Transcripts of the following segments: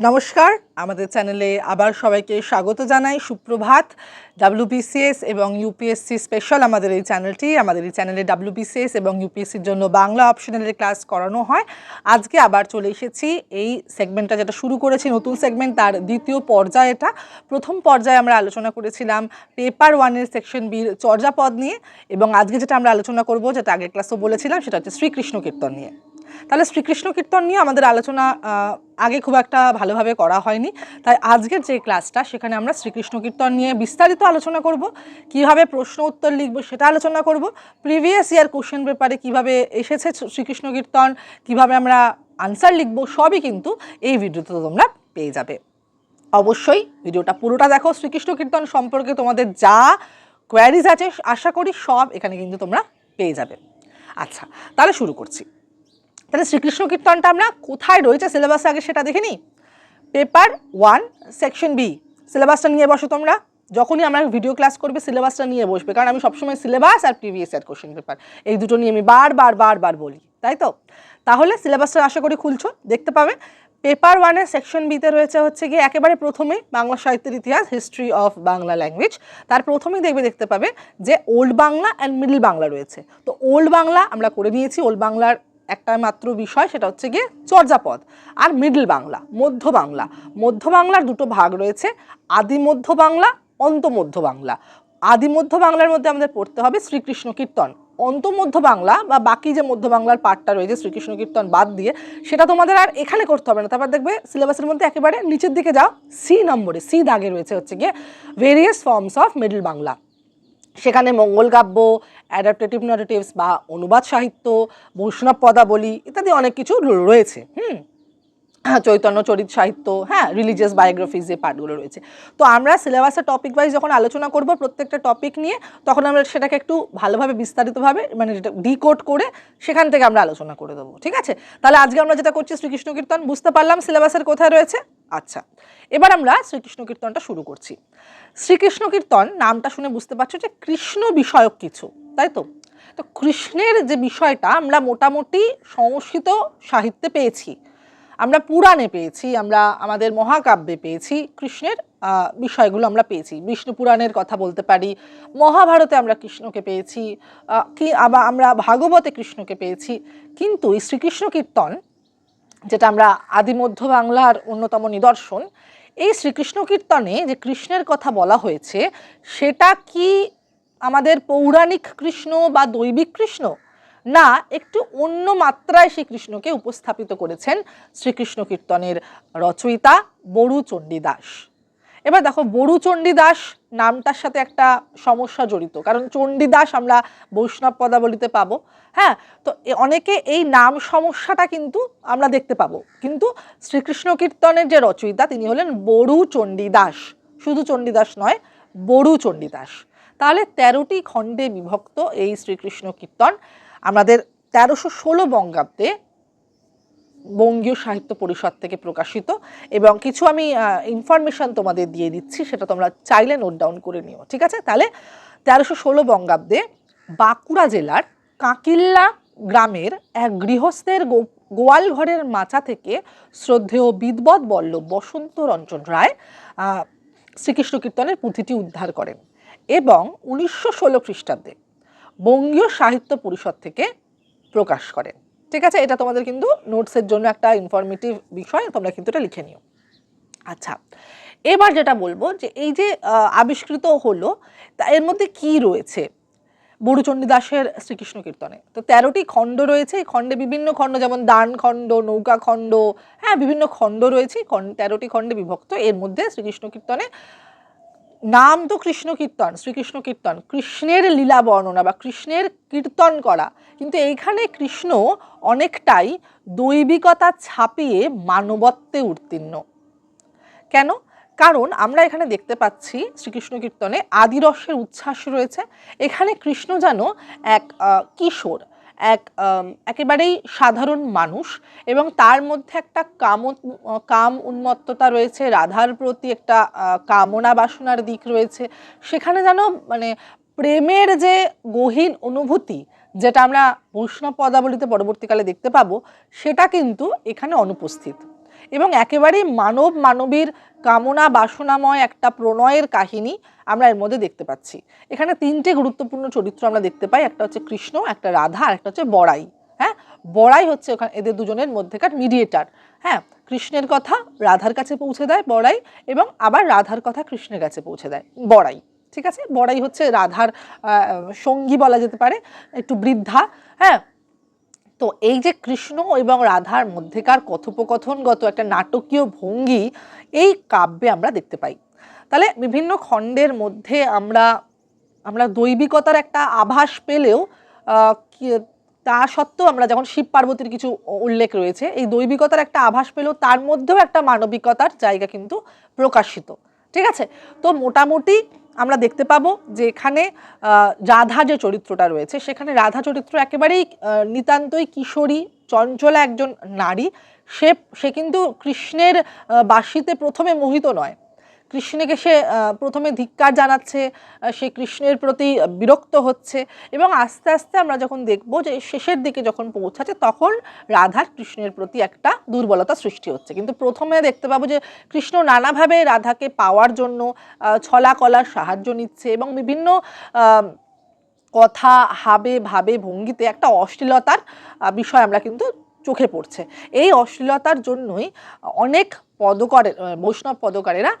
নমস্কার, আমাদের চ্যানেলে আবার সবাইকে স্বাগত জানাই। সুপ্রভাত ডাব্লিউবিসিএস এবং ইউপিএসসি স্পেশাল আমাদের এই চ্যানেলটি। আমাদের এই চ্যানেলে ডাব্লিউবিসিএস এবং ইউপিএসসির জন্য বাংলা অপশনালের ক্লাস করানো হয়। আজকে আবার চলে এসেছি এই সেগমেন্টটা যেটা শুরু করেছি, নতুন সেগমেন্ট তার দ্বিতীয় পর্যায় এটা। প্রথম পর্যায়ে আমরা আলোচনা করেছিলাম পেপার ওয়ানের সেকশন বির চর্যাপদ নিয়ে এবং আজকে যেটা আমরা আলোচনা করব, যেটা আগের ক্লাসও বলেছিলাম, সেটা হচ্ছে শ্রীকৃষ্ণ কীর্তন নিয়ে। তাহলে শ্রীকৃষ্ণ কীর্তন নিয়ে আমাদের আলোচনা আগে খুব একটা ভালোভাবে করা হয়নি। তাই আজকের যে ক্লাসটা, সেখানে আমরা শ্রীকৃষ্ণ কীর্তন নিয়ে বিস্তারিত আলোচনা করব। কীভাবে প্রশ্ন উত্তর লিখব সেটা আলোচনা করব। প্রিভিয়াস ইয়ার কোশ্চেন পেপারে কীভাবে এসেছে শ্রীকৃষ্ণ কীর্তন, কীভাবে আমরা আনসার লিখব, সবই কিন্তু এই ভিডিওতে তোমরা পেয়ে যাবে। অবশ্যই ভিডিওটা পুরোটা দেখো। শ্রীকৃষ্ণ কীর্তন সম্পর্কে তোমাদের যা কোয়ারিজ আছে, আশা করি সব এখানে কিন্তু তোমরা পেয়ে যাবে। আচ্ছা তাহলে শুরু করছি। তাহলে শ্রীকৃষ্ণ কীর্তনটা আমরা কোথায় রয়েছে সিলেবাসে আগে সেটা দেখে নিই। পেপার ওয়ান সেকশন বি সিলেবাসটা নিয়ে বসো তোমরা। যখনই আমরা ভিডিও ক্লাস করবে সিলেবাসটা নিয়ে বসবে। কারণ আমি সবসময় সিলেবাস আর প্রিভিয়াস ইয়ার কোশ্চেন পেপার এই দুটো নিয়ে আমি বারবার বারবার বলি। তাই তো? তাহলে সিলেবাসটা আশা করি খুলছো, দেখতে পাবে। পেপার ওয়ানের সেকশন বিতে রয়েছে হচ্ছে গিয়ে একেবারে প্রথমে বাংলা সাহিত্যের ইতিহাস হিস্ট্রি অফ বাংলা ল্যাঙ্গুয়েজ তার প্রথমেই দেখবে, দেখতে পাবে যে old Bangla and middle Bangla রয়েছে। তো ওল্ড বাংলা আমরা করে নিয়েছি। ওল্ড বাংলার একটা মাত্র বিষয়, সেটা হচ্ছে গিয়ে চর্যাপদ আর মিডল বাংলা, মধ্য বাংলা। মধ্য বাংলার দুটো ভাগ রয়েছে, আদি মধ্য বাংলা, অন্ত মধ্য বাংলা। আদি মধ্য বাংলার মধ্যে আমাদের পড়তে হবে শ্রীকৃষ্ণ কীর্তন। অন্ত মধ্য বাংলা বা বাকি যে মধ্য বাংলার পার্টটা রয়েছে শ্রীকৃষ্ণ কীর্তন বাদ দিয়ে, সেটা তোমাদের আর এখানে করতে হবে না। তারপর দেখবে সিলেবাসের মধ্যে একেবারে নিচের দিকে যাও, সি নম্বরে, সি দাগে রয়েছে হচ্ছে গিয়ে various forms of middle Bangla. সেখানে মঙ্গল কাব্য অ্যাডাপ্টেটিভ নারেটিভস বা অনুবাদ সাহিত্য বৈষ্ণব পদাবলী ইত্যাদি অনেক কিছু রয়েছে হুম? হ্যাঁ, চৈতন্য চরিত সাহিত্য হ্যাঁ রিলিজিয়াস বায়োগ্রাফিজ যে পার্টগুলো রয়েছে। তো আমরা সিলেবাসের টপিক ওয়াইজ যখন আলোচনা করব প্রত্যেকটা টপিক নিয়ে তখন আমরা সেটাকে একটু ভালোভাবে বিস্তারিতভাবে মানে যেটা ডিকোড করে সেখান থেকে আমরা আলোচনা করে দেবো ঠিক আছে? তাহলে আজকে আমরা যেটা করছি শ্রীকৃষ্ণ কীর্তন বুঝতে পারলাম সিলেবাসের কোথায় রয়েছে? আচ্ছা এবার আমরা শ্রীকৃষ্ণ কীর্তনটা শুরু করছি। শ্রীকৃষ্ণ কীর্তন নামটা শুনে বুঝতে পারছ যে কৃষ্ণ বিষয়ক কিছু, তাই তো? তো কৃষ্ণের যে বিষয়টা আমরা মোটামুটি সংস্কৃত সাহিত্যে পেয়েছি, আমরা পুরাণে পেয়েছি, আমরা আমাদের মহাকাব্যে পেয়েছি, কৃষ্ণের বিষয়গুলো আমরা পেয়েছি। বিষ্ণু পুরাণের কথা বলতে পারি, মহাভারতে আমরা কৃষ্ণকে পেয়েছি কি আবার আমরা ভাগবতে কৃষ্ণকে পেয়েছি। কিন্তু এই শ্রীকৃষ্ণ কীর্তন যেটা আমরা আদি মধ্য বাংলার অন্যতম নিদর্শন, এই শ্রীকৃষ্ণ কীর্তনে যে কৃষ্ণের কথা বলা হয়েছে, সেটা কি আমাদের পৌরাণিক কৃষ্ণ বা দৈবিক কৃষ্ণ? না, একটু অন্য মাত্রায় সেই কৃষ্ণকে উপস্থাপিত করেছেন শ্রীকৃষ্ণ কীর্তনের রচয়িতা বড়ু চণ্ডীদাস এবার দেখো, বড়ু চণ্ডীদাস নামটার সাথে একটা সমস্যা জড়িত। কারণ চণ্ডীদাস আমরা বৈষ্ণব পদাবলিতে পাবো। হ্যাঁ তো অনেকে এই নাম সমস্যাটা কিন্তু আমরা দেখতে পাবো। কিন্তু শ্রীকৃষ্ণ কীর্তনের যে রচয়িতা, তিনি হলেন বড়ু চণ্ডীদাস। শুধু চণ্ডীদাস নয়, বড়ু চণ্ডীদাস। তাহলে তেরোটি খণ্ডে বিভক্ত এই শ্রীকৃষ্ণ কীর্তন। আমাদের তেরোশো ষোলো বঙ্গাব্দে বঙ্গীয় সাহিত্য পরিষদ থেকে প্রকাশিত এবং কিছু আমি ইনফরমেশন তোমাদের দিয়ে দিচ্ছি, সেটা তোমরা চাইলে নোট ডাউন করে নিও, ঠিক আছে? তাহলে তেরোশো ষোলো বঙ্গাব্দে বাঁকুড়া জেলার কাঁকিল্লা গ্রামের এক গৃহস্থের গোয়াল ঘরের মাচা থেকে শ্রদ্ধেয় বিদবদ বল্লভ বসন্ত রঞ্জন রায় শ্রীকৃষ্ণ কীর্তনের পুঁথিটি উদ্ধার করেন এবং উনিশশো ষোলো খ্রিস্টাব্দে বঙ্গীয় সাহিত্য পরিষদ থেকে প্রকাশ করেন। ঠিক আছে? এটা তোমাদের কিন্তু নোটসের জন্য একটা ইনফরমেটিভ বিষয়, তোমরা কিন্তু এটা লিখে নিও। আচ্ছা এবার যেটা বলব যে এই যে আবিষ্কৃত হলো, তা এর মধ্যে কি রয়েছে? বড়ুচণ্ডী দাসের শ্রীকৃষ্ণ কীর্তনে। তো তেরোটি খণ্ড রয়েছে, এই খণ্ডে বিভিন্ন খণ্ড যেমন দান খণ্ড, নৌকা খণ্ড হ্যাঁ বিভিন্ন খণ্ড রয়েছে খণ্ড, তেরোটি খণ্ডে বিভক্ত। এর মধ্যে শ্রীকৃষ্ণ কীর্তনে নাম তো কৃষ্ণ কীর্তন, শ্রীকৃষ্ণ কীর্তন। কৃষ্ণের লীলা বর্ণনা বা কৃষ্ণের কীর্তন করা। কিন্তু এইখানে কৃষ্ণ অনেকটাই দৈবিকতা ছাপিয়ে মানবত্বে উত্তীর্ণ। কেন? কারণ আমরা এখানে দেখতে পাচ্ছি শ্রীকৃষ্ণ কীর্তনে আদিরসের উচ্ছ্বাস রয়েছে। এখানে কৃষ্ণ যেন এক কিশোর। এক একেবারেই সাধারণ মানুষ এবং তার মধ্যে একটা কাম কাম উন্মত্ততা রয়েছে, রাধার প্রতি একটা কামনা বাসনার দিক রয়েছে। সেখানে যেন মানে প্রেমের যে গহীন অনুভূতি, যেটা আমরা বৈষ্ণব পদাবলিতে পরবর্তীকালে দেখতে পাবো, সেটা কিন্তু এখানে অনুপস্থিত। এবং একেবারেই মানব মানবীর কামনা বাসনাময় একটা প্রণয়ের কাহিনী আমরা এর মধ্যে দেখতে পাচ্ছি। এখানে তিনটে গুরুত্বপূর্ণ চরিত্র আমরা দেখতে পাই, একটা হচ্ছে কৃষ্ণ, একটা রাধা, আর একটা হচ্ছে বড়াই। হ্যাঁ? বড়াই হচ্ছে ওখানে, এদের দুজনের মধ্যেকার মিডিয়েটার হ্যাঁ? কৃষ্ণের কথা রাধার কাছে পৌঁছে দেয় বড়াই এবং আবার রাধার কথা কৃষ্ণের কাছে পৌঁছে দেয় বড়াই। ঠিক আছে? বড়াই হচ্ছে রাধার সঙ্গী বলা যেতে পারে, একটু বৃদ্ধা। হ্যাঁ? তো এই যে কৃষ্ণ এবং রাধার মধ্যেকার কথোপকথনগত একটা নাটকীয় ভঙ্গি, এই কাব্যে আমরা দেখতে পাই। তাহলে বিভিন্ন খণ্ডের মধ্যে আমরা আমরা দৈবিকতার একটা আভাস পেলেও তা সত্ত্বেও আমরা যখন শিব পার্বতীর কিছু উল্লেখ রয়েছে, এই দৈবিকতার একটা আভাস পেলেও তার মধ্যেও একটা মানবিকতার জায়গা কিন্তু প্রকাশিত। ঠিক আছে? তো মোটামুটি আমরা দেখতে পাবো যে এখানে রাধা যে চরিত্রটা রয়েছে, সেখানে রাধা চরিত্র একেবারেই নিতান্তই কিশোরী, চঞ্চলা একজন নারী। সে সে কিন্তু কৃষ্ণের বাসিতে প্রথমে মোহিত নয়। কৃষ্ণকে সে প্রথমে ধিক্কার জানাচ্ছে সে কৃষ্ণের প্রতি বিরক্ত হচ্ছে এবং আস্তে আস্তে আমরা যখন দেখব যে শেষের দিকে যখন পৌঁছাচ্ছে তখন রাধার কৃষ্ণের প্রতি একটা দুর্বলতা সৃষ্টি হচ্ছে। কিন্তু প্রথমে দেখতে পাবো যে কৃষ্ণ নানাভাবে রাধাকে পাওয়ার জন্য ছলা কলার সাহায্য নিচ্ছে এবং বিভিন্ন কথা হাবে ভাবে ভঙ্গিতে একটা অশ্লীলতার বিষয় আমরা কিন্তু চোখে পড়ছে। এই অশ্লীলতার জন্যই অনেক পদকরে বৈষ্ণব পদকারেরা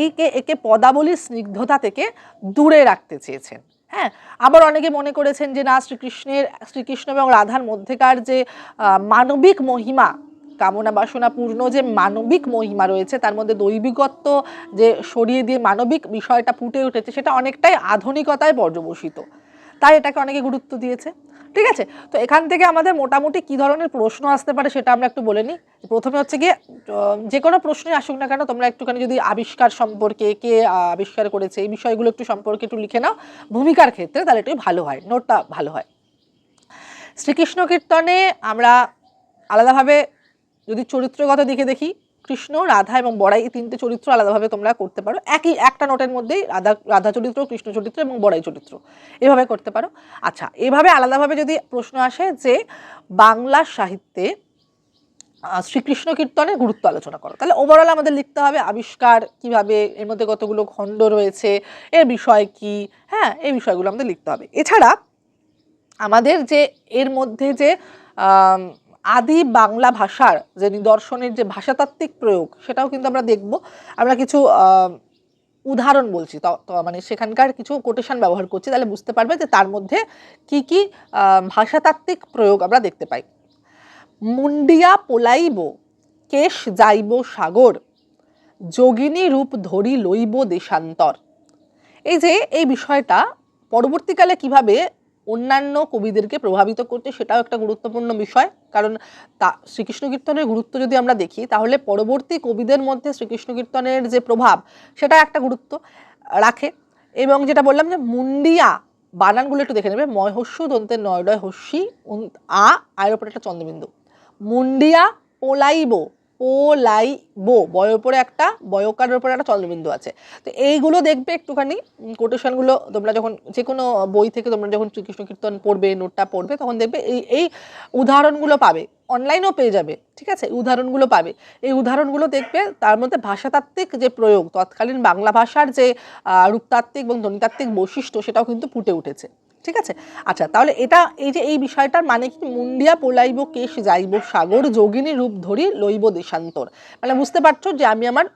এইকে একে পদাবলীর স্নিগ্ধতা থেকে দূরে রাখতে চেয়েছেন। হ্যাঁ আবার অনেকে মনে করেছেন যে, না, শ্রীকৃষ্ণের, শ্রীকৃষ্ণ এবং রাধার মধ্যেকার যে মানবিক মহিমা, কামনা বাসনা পূর্ণ যে মানবিক মহিমা রয়েছে, তার মধ্যে দৈবিকত্ব যে সরিয়ে দিয়ে মানবিক বিষয়টা ফুটে উঠেছে, সেটা অনেকটাই আধুনিকতায় পর্যবসিত। তাই এটাকে অনেকে গুরুত্ব দিয়েছে। ঠিক আছে? তো এখান থেকে আমাদের মোটামুটি কি ধরনের প্রশ্ন আসতে পারে সেটা আমরা একটু বলে নিই। প্রথমে হচ্ছে গিয়ে যে কোনো প্রশ্নই আসুক না কেন, তোমরা একটুখানি যদি আবিষ্কার সম্পর্কে কে আবিষ্কার করেছে, এই বিষয়গুলো একটু সম্পর্কে একটু লিখে নাও। ভূমিকার ক্ষেত্রে তাহলে একটু ভালো হয়, নোটটা ভালো হয়। শ্রীকৃষ্ণ কীর্তনে আমরা আলাদাভাবে যদি চরিত্রগত দিকে দেখি কৃষ্ণ, রাধা এবং বড়াই এই তিনটে চরিত্র আলাদাভাবে তোমরা করতে পারো। একই একটা নোটের মধ্যেই রাধা রাধা চরিত্র, কৃষ্ণ চরিত্র এবং বড়াই চরিত্র। এভাবে করতে পারো। আচ্ছা এভাবে আলাদাভাবে যদি প্রশ্ন আসে যে বাংলা সাহিত্যে শ্রীকৃষ্ণ কীর্তনের গুরুত্ব আলোচনা করো। তাহলে ওভারঅল আমাদের লিখতে হবে আবিষ্কার কীভাবে, এর মধ্যে কতগুলো খণ্ড রয়েছে, এর বিষয় কি হ্যাঁ এই বিষয়গুলো আমাদের লিখতে হবে। এছাড়া আমাদের যে, এর মধ্যে যে আদি বাংলা ভাষার যে নিদর্শনের যে ভাষাতাত্ত্বিক প্রয়োগ, সেটাও কিন্তু আমরা দেখব। আমরা কিছু উদাহরণ বলছি। মানে সেখানকার কিছু কোটেশন ব্যবহার করছি, তাহলে বুঝতে পারবে যে তার মধ্যে কি কি ভাষাতাত্ত্বিক প্রয়োগ আমরা দেখতে পাই। মুন্ডিয়া পোলাইব, কেশ যাইব সাগর, যোগিনী রূপ ধরি লইব দেশান্তর। এই যে, এই বিষয়টা পরবর্তীকালে কীভাবে অন্যান্য কবিদেরকে প্রভাবিত করতে সেটাও একটা গুরুত্বপূর্ণ বিষয়। কারণ তা শ্রীকৃষ্ণ কীর্তনের গুরুত্ব যদি আমরা দেখি, তাহলে পরবর্তী কবিদের মধ্যে শ্রীকৃষ্ণ কীর্তনের যে প্রভাব সেটা একটা গুরুত্ব রাখে। এবং যেটা বললাম যে মুন্ডিয়া বানানগুলো একটু দেখে নেবে। ময় হস্য দন্তের নয়ডয়, হস্যি আ আয়ের ওপরে একটা চন্দ্রবিন্দু। মুন্ডিয়া, পোলাইব পোলাইব বয়ের উপরে একটা, বয়কারের উপরে একটা চন্দ্রবিন্দু আছে। তো এইগুলো দেখবে একটুখানি কোটেশনগুলো তোমরা যখন যে কোনো বই থেকে তোমরা যখন শ্রীকৃষ্ণ কীর্তন পড়বে, নোটটা পড়বে, তখন দেখবে এই এই উদাহরণগুলো পাবে। অনলাইনেও পেয়ে যাবে, ঠিক আছে? উদাহরণগুলো পাবে। এই উদাহরণগুলো দেখবে, তার মধ্যে ভাষাতাত্ত্বিক যে প্রয়োগ, তৎকালীন বাংলা ভাষার যে রূপতাত্ত্বিক এবং ধ্বনিতাত্ত্বিক বৈশিষ্ট্য, সেটাও কিন্তু ফুটে উঠেছে। ঠিক আছে? আচ্ছা তাহলে এটা, এই যে এই বিষয়টার মানে কি? মুন্ডিয়া পোলাইব কেশ যাইব সাগর, যোগিনী রূপ ধরি লইব দেশান্তর। মানে বুঝতে পারছ যে আমি আমার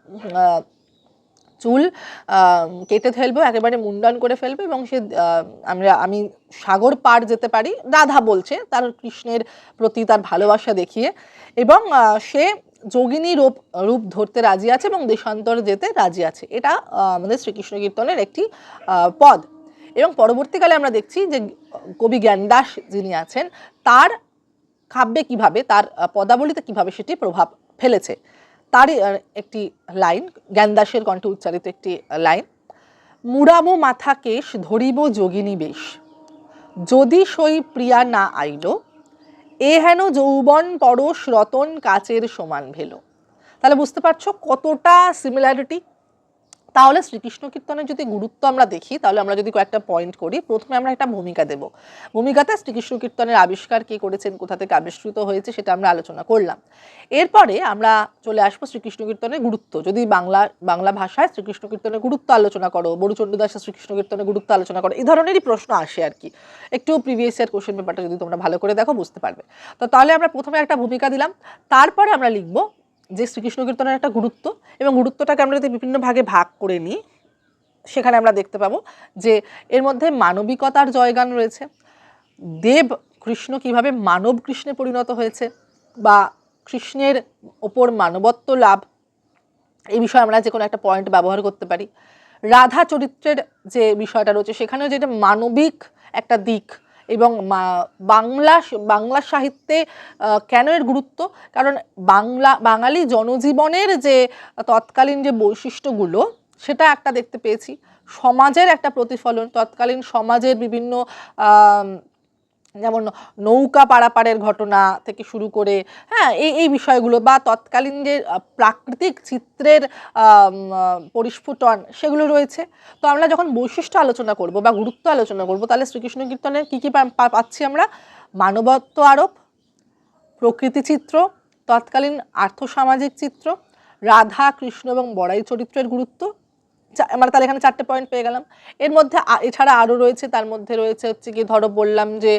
চুল কেটে ফেলব, একেবারে মুন্ডন করে ফেলব এবং সে আমরা, আমি সাগর পার যেতে পারি। রাধা বলছে তার কৃষ্ণের প্রতি তার ভালোবাসা দেখিয়ে এবং সে যোগিনী রূপ রূপ ধরতে রাজি আছে এবং দেশান্তর যেতে রাজি আছে। এটা আমাদের শ্রীকৃষ্ণ কীর্তনের একটি পদ। এবং পরবর্তীকালে আমরা দেখছি যে কবি জ্ঞানদাস যিনি আছেন, তার কাব্যে কীভাবে, তার পদাবলিতে কীভাবে সেটি প্রভাব ফেলেছে, তারই একটি লাইন, জ্ঞানদাসের কণ্ঠে উচ্চারিত একটি লাইন মুড়াবো মাথা কেশ ধরিব যোগিনী বেশ, যদি সই প্রিয়া না আইল, এ হেন যৌবন পরশ রতন কাচের সমান ভেলো। তাহলে বুঝতে পারছ কতটা সিমিলারিটি তাহলে শ্রীকৃষ্ণ কীর্তনের যদি গুরুত্ব আমরা দেখি, তাহলে আমরা যদি কয়েকটা পয়েন্ট করি, প্রথমে আমরা একটা ভূমিকা দেব। ভূমিকাতে শ্রীকৃষ্ণ কীর্তনের আবিষ্কার কে করেছেন, কোথা থেকে আবিষ্কৃত হয়েছে, সেটা আমরা আলোচনা করলাম। এরপরে আমরা চলে আসব শ্রীকৃষ্ণ কীর্তনের গুরুত্ব। যদি বাংলা বাংলা ভাষায় শ্রীকৃষ্ণ কীর্তনের গুরুত্ব আলোচনা করো, বড়ুচন্ডী দাসের শ্রীকৃষ্ণ কীর্তনের গুরুত্ব আলোচনা করো, এই ধরনেরই প্রশ্ন আসে আর কি। একটু প্রিভিয়াস ইয়ার কোশ্চেন পেপারটা যদি তোমরা ভালো করে দেখো, বুঝতে পারবে। তো তাহলে আমরা প্রথমে একটা ভূমিকা দিলাম, তারপরে আমরা লিখব যে শ্রীকৃষ্ণ কীর্তনের একটা গুরুত্ব এবং গুরুত্বটাকে আমরা যদি বিভিন্ন ভাগে ভাগ করে নিই, সেখানে আমরা দেখতে পাবো যে এর মধ্যে মানবিকতার জয়গান রয়েছে। দেব কৃষ্ণ কীভাবে মানব কৃষ্ণে পরিণত হয়েছে বা কৃষ্ণের ওপর মানবত্ব লাভ, এই বিষয়ে আমরা যে কোনো একটা পয়েন্ট ব্যবহার করতে পারি। রাধা চরিত্রের যে বিষয়টা রয়েছে, সেখানেও যেটা মানবিক একটা দিক এবং বাংলা বাংলা সাহিত্যে কেন এর গুরুত্ব? কারণ বাংলা, বাঙালি জনজীবনের যে তৎকালীন যে বৈশিষ্ট্যগুলো, সেটা একটা দেখতে পেয়েছি। সমাজের একটা প্রতিফলন, তৎকালীন সমাজের বিভিন্ন যেমন নৌকা পারাপারের ঘটনা থেকে শুরু করে হ্যাঁ এই এই বিষয়গুলো বা তৎকালীন যে প্রাকৃতিক চিত্রের পরিস্ফুটন সেগুলো রয়েছে। তো আমরা যখন বৈশিষ্ট্য আলোচনা করব বা গুরুত্ব আলোচনা করব, তাহলে শ্রীকৃষ্ণ কীর্তনের কী কী পাচ্ছি আমরা? মানবত্ব আরোপ, প্রকৃতি চিত্র, তৎকালীন আর্থসামাজিক চিত্র, রাধা, কৃষ্ণ এবং বড়াই চরিত্রের গুরুত্ব চা- মানে তাহলে এখানে চারটে পয়েন্ট পেয়ে গেলাম। এর মধ্যে এছাড়া আরও রয়েছে, তার মধ্যে রয়েছে হচ্ছে কি ধরো বললাম যে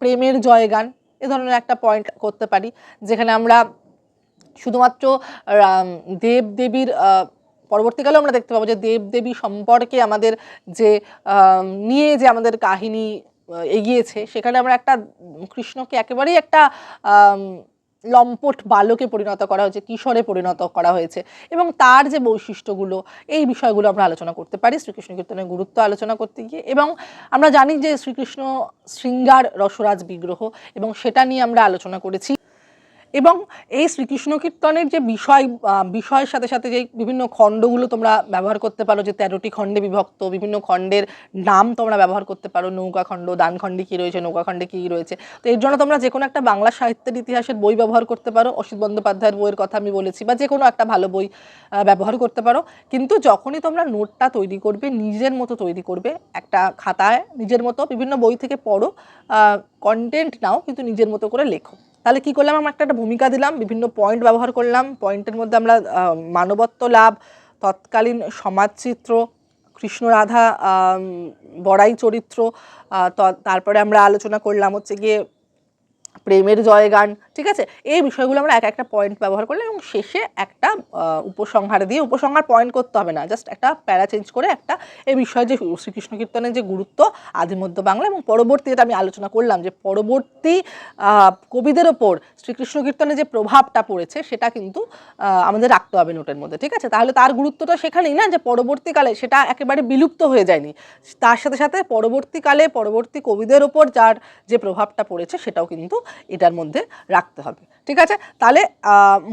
প্রেমের জয়গান, এ ধরনের একটা পয়েন্ট করতে পারি, যেখানে আমরা শুধুমাত্র দেব দেবীর পরবর্তীকালেও আমরা দেখতে পাবো যে দেব দেবী সম্পর্কে আমাদের যে নিয়ে যে আমাদের কাহিনী এগিয়েছে, সেখানে আমরা একটা কৃষ্ণকে একেবারেই একটা লম্পট বালকে পরিণত করা হয়েছে, কিশোরে পরিণত করা হয়েছে এবং তার যে বৈশিষ্ট্যগুলো, এই বিষয়গুলো আমরা আলোচনা করতে পারি, শ্রীকৃষ্ণ কীর্তনের গুরুত্ব আলোচনা করতে গিয়ে এবং আমরা জানি যে শ্রীকৃষ্ণ শৃঙ্গার রসরাজ বিগ্রহ এবং সেটা নিয়ে আমরা আলোচনা করেছি। এবং এই শ্রীকৃষ্ণ কীর্তনের যে বিষয় বিষয়ের সাথে সাথে যে বিভিন্ন খণ্ডগুলো তোমরা ব্যবহার করতে পারো, যে তেরোটি খণ্ডে বিভক্ত, বিভিন্ন খণ্ডের নাম তোমরা ব্যবহার করতে পারো, নৌকা খণ্ড, দান খণ্ডে কী রয়েছে, নৌকা খণ্ডে কী রয়েছে, তো এর জন্য তোমরা যে কোনো একটা বাংলা সাহিত্যের ইতিহাসের বই ব্যবহার করতে পারো, অসিত বন্দ্যোপাধ্যায়ের বইয়ের কথা আমি বলেছি, বা যে কোনো একটা ভালো বই ব্যবহার করতে পারো, কিন্তু যখনই তোমরা নোটটা তৈরি করবে, নিজের মতো তৈরি করবে, একটা খাতায় নিজের মতো বিভিন্ন বই থেকে পড়ো কন্টেন্ট নাও কিন্তু নিজের মতো করে লেখো। তাহলে কি করলাম? আমরা একটা একটা ভূমিকা দিলাম, বিভিন্ন পয়েন্ট ব্যবহার করলাম। পয়েন্টের মধ্যে আমরা মানবত্ব লাভ, তৎকালীন সমাজচিত্র কৃষ্ণ রাধা বড়াই চরিত্র তারপরে আমরা আলোচনা করলাম হচ্ছে গিয়ে প্রেমের জয়গান ঠিক আছে? এই বিষয়গুলো আমরা এক একটা পয়েন্ট ব্যবহার করলাম এবং শেষে একটা উপসংহার দিয়ে উপসংহার পয়েন্ট করতে হবে না। জাস্ট একটা প্যারা চেঞ্জ করে একটা এই বিষয়ে যে শ্রীকৃষ্ণ কীর্তনের যে গুরুত্ব, আদিমধ্য বাংলা এবং পরবর্তী যেটা আমি আলোচনা করলাম যে পরবর্তী কবিদের ওপর শ্রীকৃষ্ণ কীর্তনের যে প্রভাবটা পড়েছে সেটা কিন্তু আমাদের রাখতে হবে নোটের মধ্যে, ঠিক আছে? তাহলে তার গুরুত্বটা সেখানেই না যে পরবর্তীকালে সেটা একেবারে বিলুপ্ত হয়ে যায়নি। তার সাথে সাথে পরবর্তীকালে পরবর্তী কবিদের ওপর যার যে প্রভাবটা পড়েছে সেটাও কিন্তু এটার মধ্যে রাখতে হবে। ঠিক আছে? তাহলে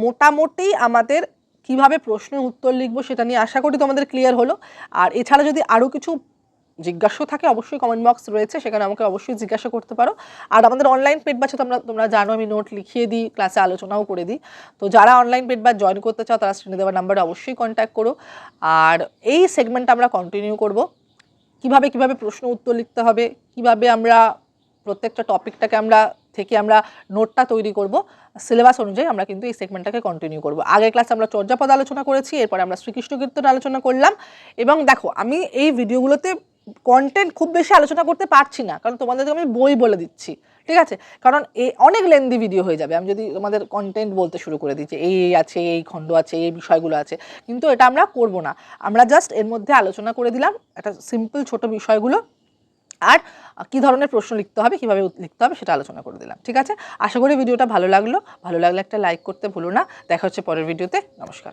মোটামুটি আমাদের কীভাবে প্রশ্নের উত্তর লিখব সেটা নিয়ে আশা করি তোমাদের ক্লিয়ার হলো। আর এছাড়া যদি আরও কিছু জিজ্ঞাসা থাকে, অবশ্যই কমেন্ট বক্স রয়েছে, সেখানে আমাকে অবশ্যই জিজ্ঞাসা করতে পারো। আর আমাদের অনলাইন পেট বাছে তোমরা তোমরা জানো, আমি নোট লিখিয়ে দিই ক্লাসে আলোচনাও করে দিই। তো যারা অনলাইন পেট বাচ জয়েন করতে চাও, তারা স্ক্রিনে দেওয়ার নাম্বারে অবশ্যই কন্ট্যাক্ট করো। আর এই সেগমেন্টটা আমরা কন্টিনিউ করব। কীভাবে কীভাবে প্রশ্ন উত্তর লিখতে হবে, কীভাবে আমরা প্রত্যেকটা টপিকটাকে আমরা থেকে আমরা নোটটা তৈরি করব। সিলেবাস অনুযায়ী আমরা কিন্তু এই সেগমেন্টটাকে কন্টিনিউ করব। আগের ক্লাসে আমরা চর্যাপদ আলোচনা করেছি, এরপরে আমরা শ্রীকৃষ্ণ কীর্তন আলোচনা করলাম। এবং দেখো, আমি এই ভিডিওগুলোতে কন্টেন্ট খুব বেশি আলোচনা করতে পারছি না, কারণ তোমাদেরকে আমি বই বলে দিচ্ছি, ঠিক আছে? কারণ এই অনেক লেন্দি ভিডিও হয়ে যাবে। আমি যদি তোমাদের কন্টেন্ট বলতে শুরু করে দিচ্ছি এই এই আছে, এই খণ্ড আছে, এই বিষয়গুলো আছে, কিন্তু এটা আমরা করব না। আমরা জাস্ট এর মধ্যে আলোচনা করে দিলাম। একটা সিম্পল ছোট বিষয়গুলো আর কি ধরনের প্রশ্ন লিখতে হবে, কীভাবে লিখতে হবে সেটা আলোচনা করে দিলাম, ঠিক আছে? আশা করি ভিডিওটা ভালো লাগল, ভালো লাগলে একটা লাইক করতে ভুলো না, দেখা হচ্ছে পরের ভিডিওতে, নমস্কার।